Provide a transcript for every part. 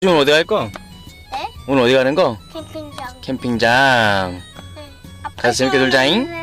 지금 어디 갈 거? 네? 오늘 어디 가는 거? 캠핑장. 캠핑장. 네. 아빠 가서 재밌게 놀자잉.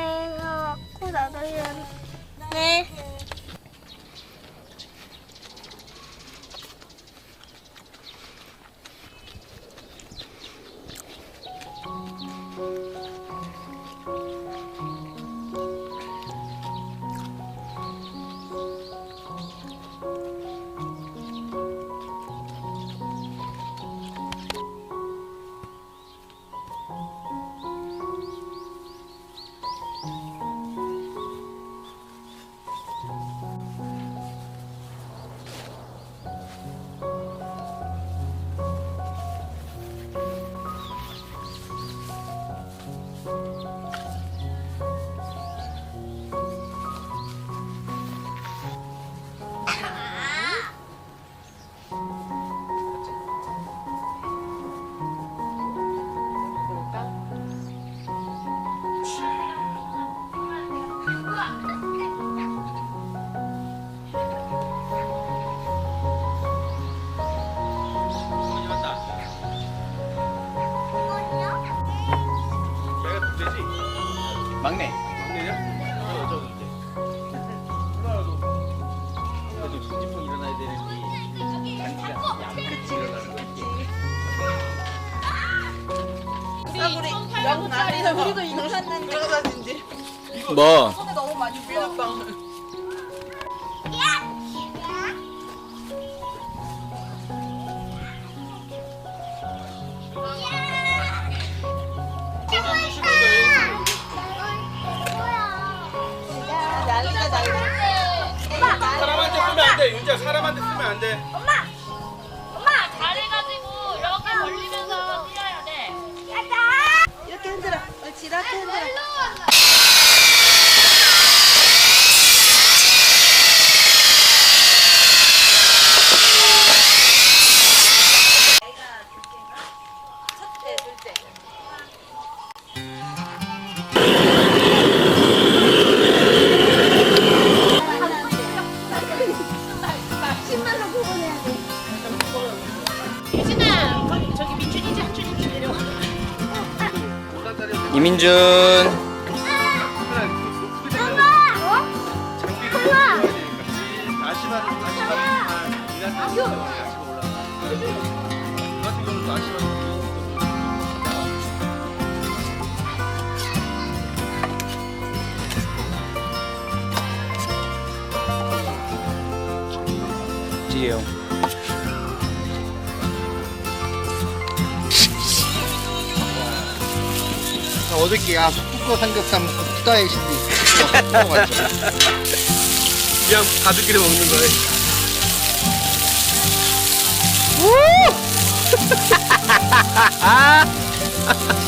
우리 우리도 이거 샀는데 뭐? 손에 너무 많이 빌렸다. 난리. 사람한테 쓰면 안 돼, 윤지야. 사람한테 쓰면 안 돼. 잘해 그렇지, 이민준. 장비를 어저께 야 숙국거 삼겹살 먹고 투다의 신디 그냥 가족끼리 먹는 거예요. 사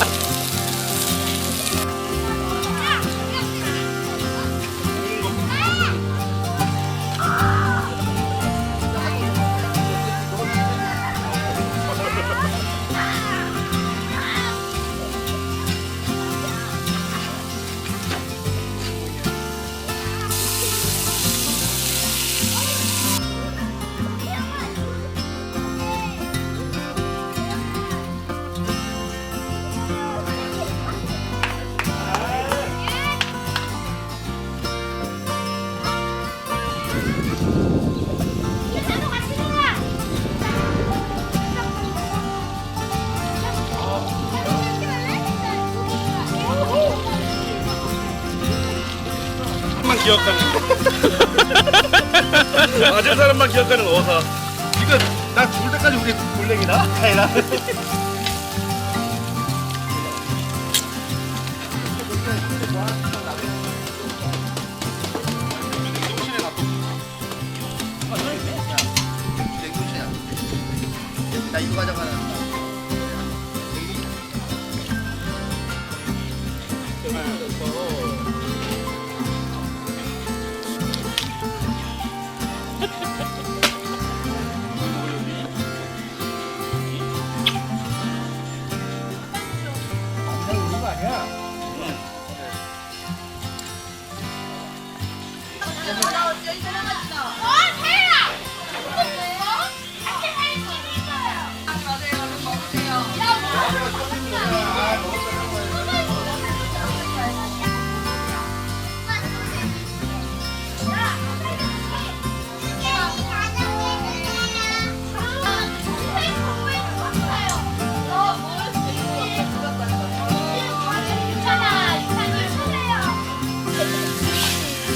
기억하는 거. 맞은 사람만 기억하는 어사. 이거 나 죽을 때까지 우리 골랭이다. 아니라. 나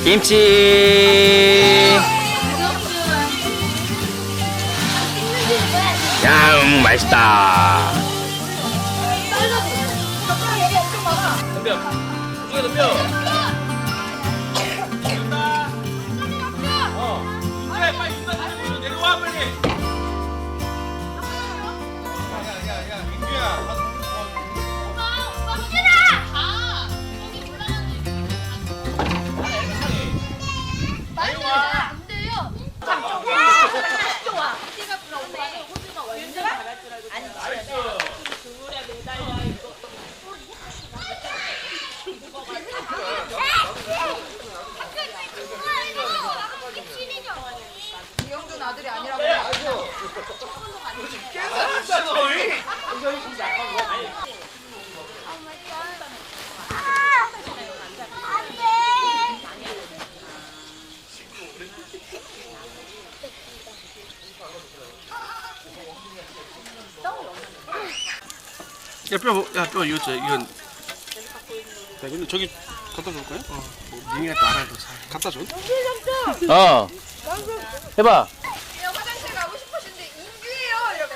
김치. 양 맛있다. 덤벼. 야뼈 야뼈 이거 저 이건 야 근데 저기 갖다 줄 거야? 어 민규가 또 알아서 갖다 줘? 어. 해봐. 화장실 가고 싶으신데 인규예요 이러면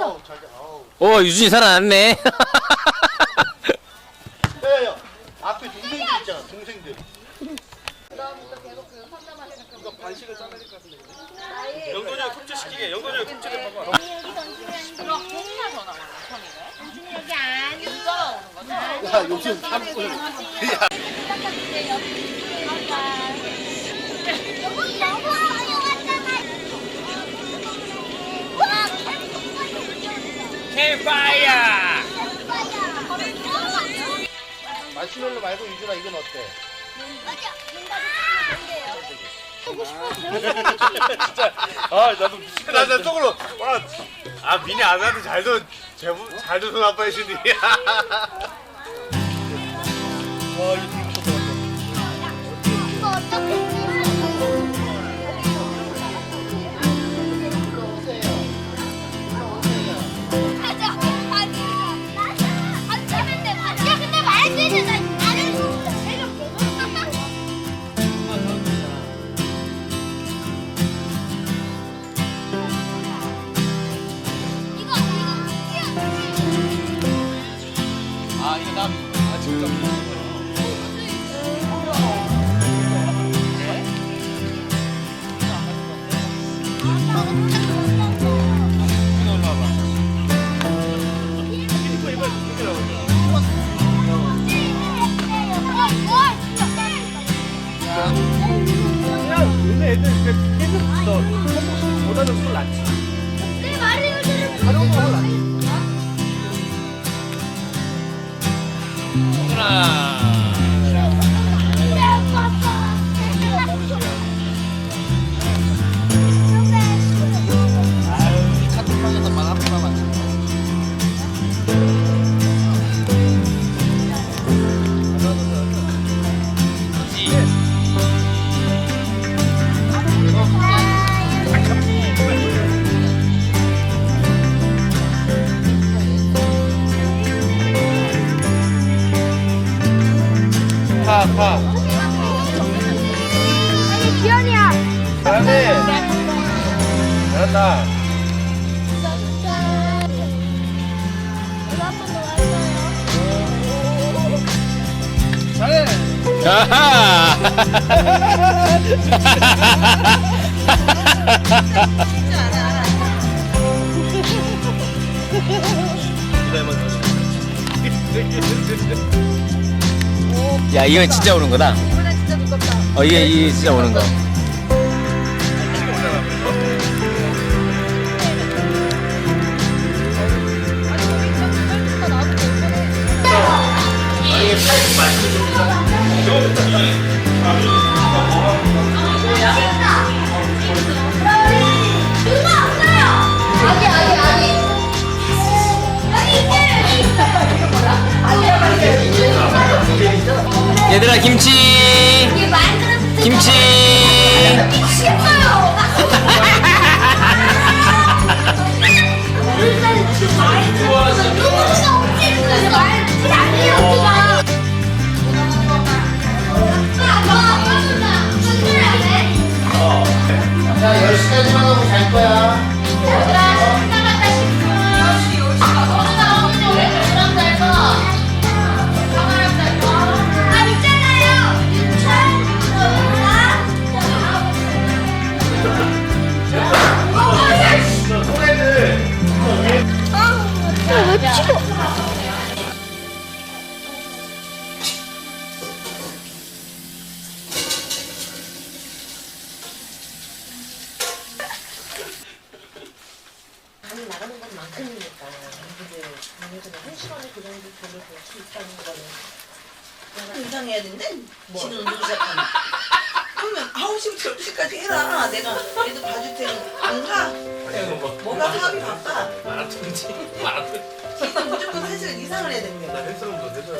잘못했어 어우 잘 어우. 오 유준이 살아났네. 야야야 앞에 동생들 있잖아 동생들. 영돈이 형 톱질 시키게. 영돈이 형 톱질을 봐봐. 야 요즘 삼촌 여기 파이어. 마시멜로 말고 유준아 이건 어때? 아 나도 미치겠다 나, 나 속으로 와, 아 미니 아들한테 잘도 제부 잘도 손 아빠 해주니 요새 야 이건 진짜 오는 거다. 이번엔 진짜 두껍다 어 이게 이게 진짜 오는 거. 얘들아 김치 김치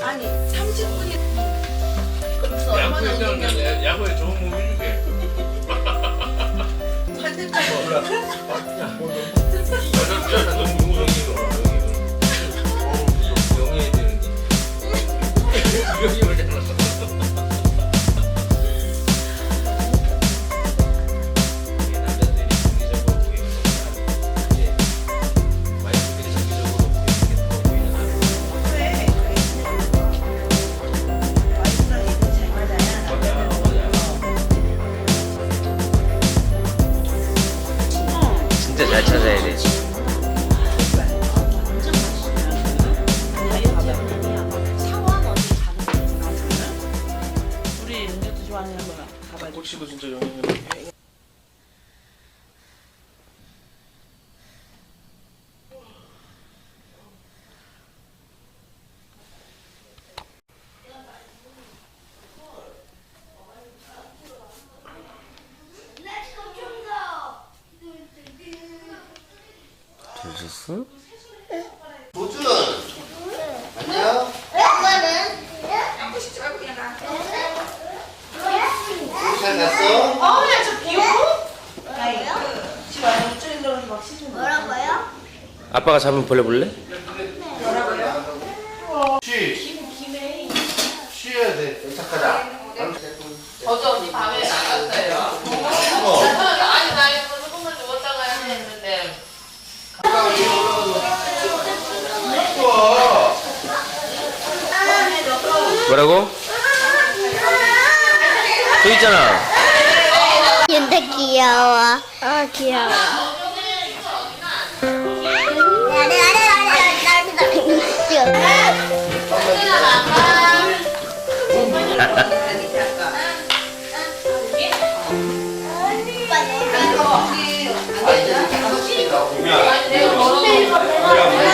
아니 30분이 그래서 얼마나 대한 야구에 좋은 몸 해주게. 반대쪽으로 여자 너무 용이로 용이해야 되는 게. 오잖아. 남자 들으셨어? 도준 안녕 잘 갔어? 집 안에 우쭈리 들어가서 막 씻는 거 뭐라고요? 아빠가 잡은 벌레 볼래? 쉬 쉬어야 돼 연착하자 어제 언니 밤에 나갔어요. 어. 아니 나 이거 조금만 누웠다가 했는데 뭐라고? 저 있잖아 근데 귀여워. 아 귀여워. 나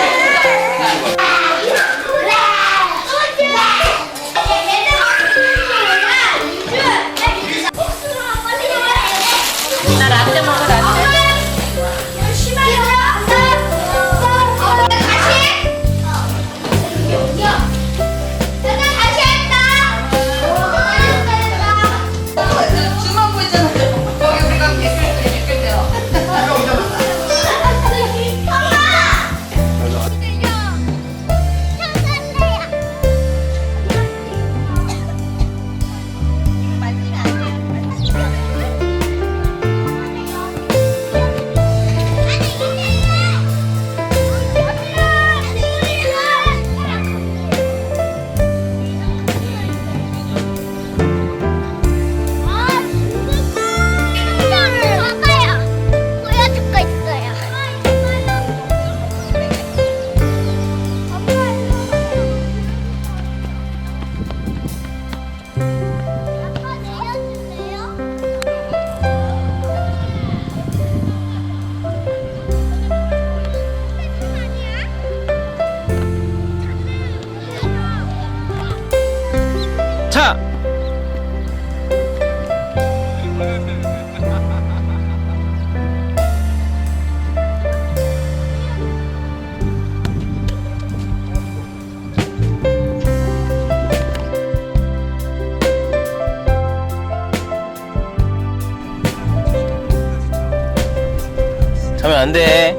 안 돼.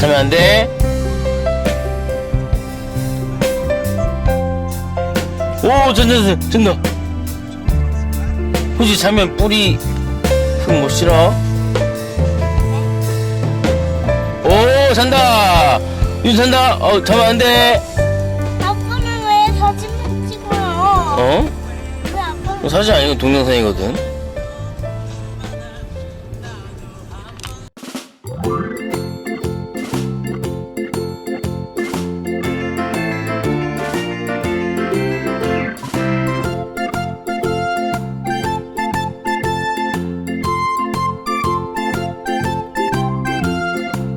자면 안 돼. 오, 잔다, 잔다. 혹시 자면 뿌리 흙못 실어? 오, 잔다. 윤 잔다. 어, 자면 안 돼. 아빠는 왜 사진 못 찍어요? 어? 왜 아빠는 사실 아니고 동영상이거든.